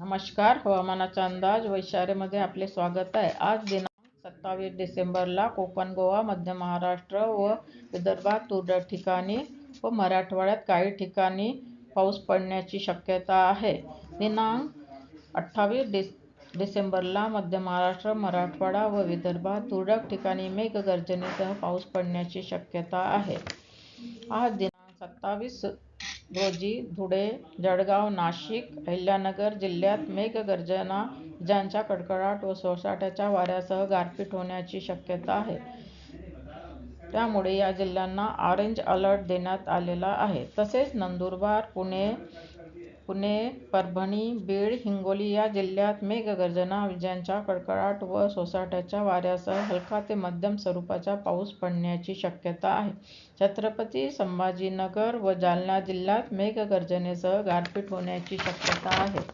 नमस्कार. हवामानाचा अंदाज वैशालीमध्ये आपले स्वागत आहे. आज दिनांक सत्तावीस डिसेंबरला कोकण गोवा मध्य महाराष्ट्र व विदर्भात तुरळक ठिकाणी व मराठवाड्यात काही ठिकाणी पाऊस पडण्याची शक्यता आहे. दिनांक अठ्ठावीस डिस डिसेंबरला मध्य महाराष्ट्र मराठवाडा व विदर्भात तुरळक ठिकाणी मेघगर्जनेसह पाऊस पडण्याची शक्यता आहे. आज दिनांक सत्तावीस रोजी धुळे जळगाव नाशिक अहिल्यानगर जिल्ह्यात मेघगर्जना ज्यांच्या कडकडाट व सोसाट्याच्या वाऱ्यासह गारपीट होण्याची शक्यता आहे. त्यामुळे या जिल्ह्यांना ऑरेंज अलर्ट देण्यात आलेला आहे. तसेच नंदुरबार पुणे पुणे परभणी बीड हिंगोली या जिल्ह्यात मेघगर्जना विजांच्या कडकडाट व सोसाट्याच्या वाऱ्यासह हलका ते मध्यम स्वरूपाचा पाऊस पडण्याची शक्यता आहे. छत्रपती संभाजीनगर व जालना जिल्ह्यात मेघगर्जनेसह गारपीट होण्याची शक्यता आहे.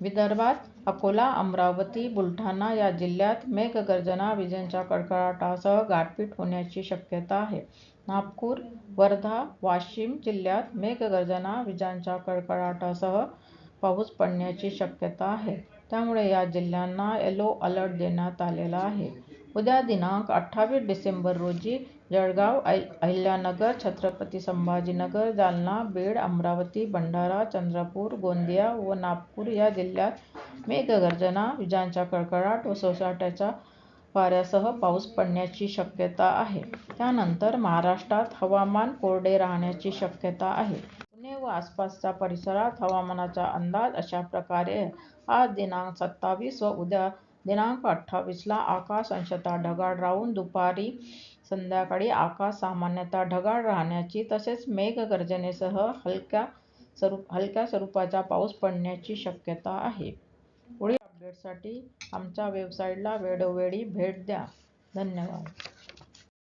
विदर्भात अकोला अमरावती बुलढाणा या जिल्ह्यात मेघगर्जना विजांच्या कडकडाटासह गारपीट होण्याची शक्यता आहे. नागपूर वर्धा वाशिम जिल्ह्यात मेघगर्जना विजांच्या कडकडाटासह पाऊस पडण्याची शक्यता आहे. त्यामुळे या जिल्ह्यांना येलो अलर्ट देण्यात आलेला आहे. उद्या दिनांक अठ्ठावीस डिसेंबर रोजी जळगाव अहिल्यानगर छत्रपती संभाजीनगर जालना बीड अमरावती भंडारा चंद्रपूर गोंदिया व नागपूर या जिल्ह्यात मेघगर्जना विजांच्या कडकडाट व सोसाट्याच्या वाऱ्यासह पाऊस पडण्याची शक्यता आहे. त्यानंतर महाराष्ट्रात हवामान कोरडे राहण्याची शक्यता आहे. पुणे व आसपासच्या परिसरात हवामानाचा अंदाज अशा प्रकारे आज दिनांक सत्तावीस व उद्या दिनांक अठ्ठावीसला आकाश अंशतः ढगाळ राहून दुपारी संध्याकाळी आकाश सामान्यतः ढगाळ राहण्याची तसेच मेघगर्जनेसह हलक्या स्वरूप हलक्या स्वरूपाचा पाऊस पडण्याची शक्यता आहे. पुढील अपडेटसाठी आमच्या वेबसाईटला वेळोवेळी भेट द्या. धन्यवाद.